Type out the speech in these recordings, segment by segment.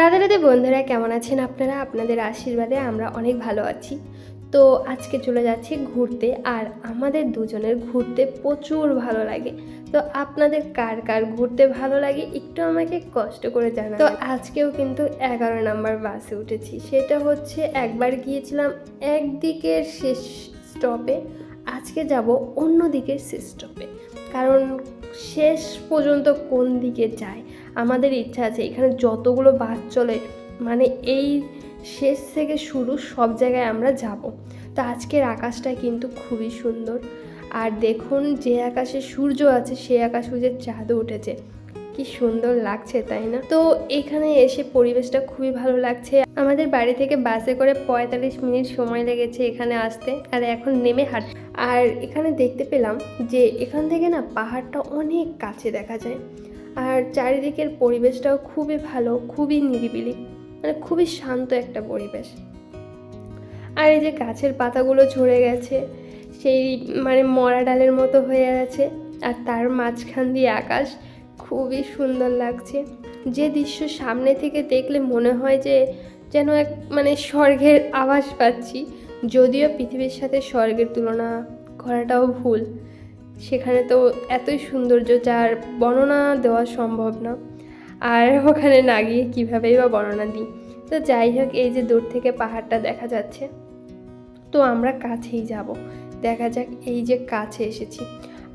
রাধে রাধে বন্ধুরা, কেমন আছেন আপনারা? আপনাদের আশীর্বাদে আমরা অনেক ভালো আছি। তো আজকে চলে যাচ্ছি ঘুরতে, আর আমাদের দুজনের ঘুরতে প্রচুর ভালো লাগে। তো আপনাদের কার কার ঘুরতে ভালো লাগে, একটু আমাকে কষ্ট করে জানা তো আজকেও কিন্তু এগারো নাম্বার বাসে উঠেছি। সেটা হচ্ছে একবার গিয়েছিলাম একদিকের শেষ স্টপে, আজকে যাব অন্য দিকের শেষ স্টপে। কারণ শেষ পর্যন্ত কোন দিকে যায় আমাদের ইচ্ছা আছে, এখানে যতগুলো বাস চলে মানে এই শেষ থেকে শুরু সব জায়গায় আমরা যাব। তো আজকের আকাশটা কিন্তু খুবই সুন্দর। আর দেখুন যে আকাশে সূর্য আছে, সেই আকাশ যে চাঁদও উঠেছে, কি সুন্দর লাগছে, তাই না? তো এখানে এসে পরিবেশটা খুবই ভালো লাগছে। আমাদের বাড়ি থেকে বাসে করে পঁয়তাল্লিশ মিনিট সময় লেগেছে এখানে আসতে, আর এখন নেমে হাঁট আর এখানে দেখতে পেলাম যে এখান থেকে না পাহাড়টা অনেক কাছে দেখা যায়। আর চারিদিকের পরিবেশটাও খুবই ভালো, খুবই নিরিবিলি মানে খুবই শান্ত একটা পরিবেশ। আর এই যে গাছের পাতাগুলো ঝরে গেছে, সেই মানে মরা ডালের মতো হয়ে আছে, আর তার মাঝখান দিয়ে আকাশ খুবই সুন্দর লাগছে। যে দৃশ্য সামনে থেকে দেখলে মনে হয় যে যেন এক মানে স্বর্গের আভাস পাচ্ছি, যদিও পৃথিবীর সাথে স্বর্গের তুলনা করাটাও ভুল। সেখানে তো এতই সৌন্দর্য যার বর্ণনা দেওয়া সম্ভব না। আর ওখানে না গিয়ে কীভাবেই বা বর্ণনা দিই। তো যাই হোক, এই যে দূর থেকে পাহাড়টা দেখা যাচ্ছে। তো আমরা কাছেই যাব। দেখা যাক এই যে কাছে এসেছি।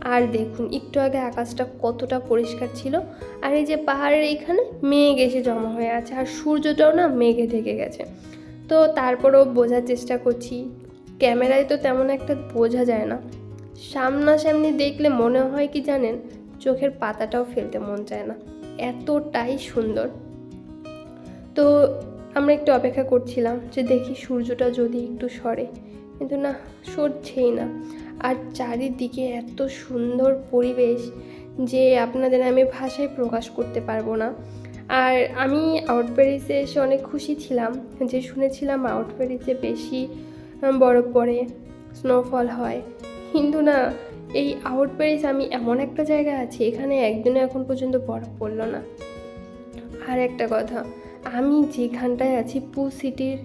আর দেখুন, একটু আগে আকাশটা কতটা পরিষ্কার ছিল। আর এই যে পাহাড়ের এইখানে মেঘ এসে জমা হয়ে আছে। আর সূর্যটাও না মেঘে ঢেকে গেছে। তো তারপরেও বোঝার চেষ্টা করছি। ক্যামেরায় তো তেমন একটা বোঝা যায় না। সামনাসামনি দেখলে মনে হয় কি জানেন? চোখের পাতাটাও ফেলতে মন চায় না। এতটাই সুন্দর। তো আমরা একটু অপেক্ষা করছিলাম যে দেখি সূর্যটা যদি একটু সরে। কিন্তু না, সরছেই না। আর চারিদিকে এত সুন্দর পরিবেশ যে আপনাদের আমি ভাষায় প্রকাশ করতে পারব না। আর আমি আউট প্যারিসে এসে অনেক খুশি ছিলাম যে শুনেছিলাম আউট প্যারিসে বেশি বরফ পড়ে স্নোফল হয়। কিন্তু না, এই আউট প্যারিস আমি এমন একটা জায়গা আছি, এখানে একদিনও এখন পর্যন্ত বরফ পড়ল না। আর একটা কথা, আমি যেখানটায় আছি, পু সিটির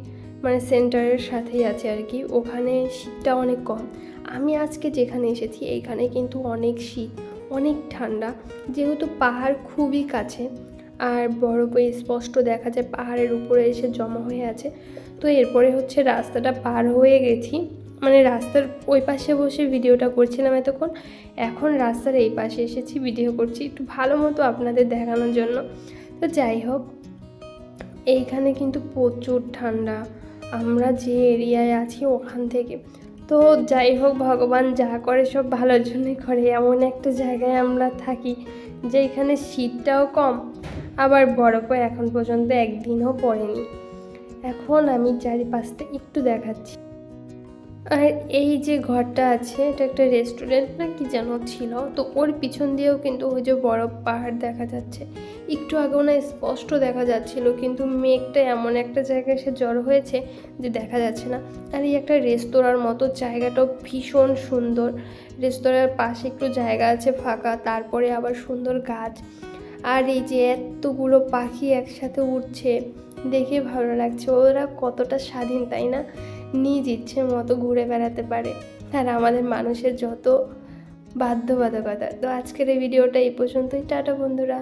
মানে সেন্টারের সাথেই আছে আর কি, ওখানে শীতটা অনেক কম। আমি আজকে যেখানে এসেছি, এইখানে কিন্তু অনেক শীত, অনেক ঠান্ডা, যেহেতু পাহাড় খুবই কাছে, আর বরফে স্পষ্ট দেখা যায় পাহাড়ের উপরে এসে জমা হয়ে আছে। তো এরপরে হচ্ছে রাস্তাটা পার হয়ে গেছি। মানে রাস্তার ওই পাশে বসে ভিডিওটা করছিলাম এতক্ষণ। এখন রাস্তার এই পাশে এসেছি, ভিডিও করছি। একটু ভালো মতো আপনাদের দেখানোর জন্য। তো যাই হোক, এইখানে কিন্তু প্রচুর ঠান্ডা। আমরা যে এরিয়ায় আছি ওখান থেকে। তো যাই হোক, ভগবান যা করে সব ভালোর জন্যই করে। এমন একটা জায়গায় আমরা থাকি যে এখানে শীতটাও কম, আবার বরফও এখন পর্যন্ত একদিনও পড়েনি। এখন আমি চারিপাশটা একটু দেখাচ্ছি। আর এই যে ঘরটা আছে, এটা একটা রেস্টুরেন্ট না কি যেন ছিল, তো ওর পিছন দিয়েও কিন্তু ওই যে বরফ পাহাড় দেখা যাচ্ছে। একটু আগেও না স্পষ্ট দেখা যাচ্ছিল, কিন্তু মেঘটা এমন একটা জায়গায় সে জড়ো হয়েছে যে দেখা যাচ্ছে না। আর এই একটা রেস্তোরাঁর মতো জায়গাটাও ভীষণ সুন্দর। রেস্তোরাঁর পাশে একটু জায়গা আছে ফাঁকা, তারপরে আবার সুন্দর গাছ। আর এই যে এতগুলো পাখি একসাথে উঠছে, দেখে ভালো লাগছে। ওরা কতটা স্বাধীন, তাই না? নিজ ইচ্ছে মতো ঘুরে বেড়াতে পারে। আর আমাদের মানুষের যত বাধ্যবাধকতা। তো আজকের এই ভিডিওটা এই পর্যন্তই। টাটা বন্ধুরা।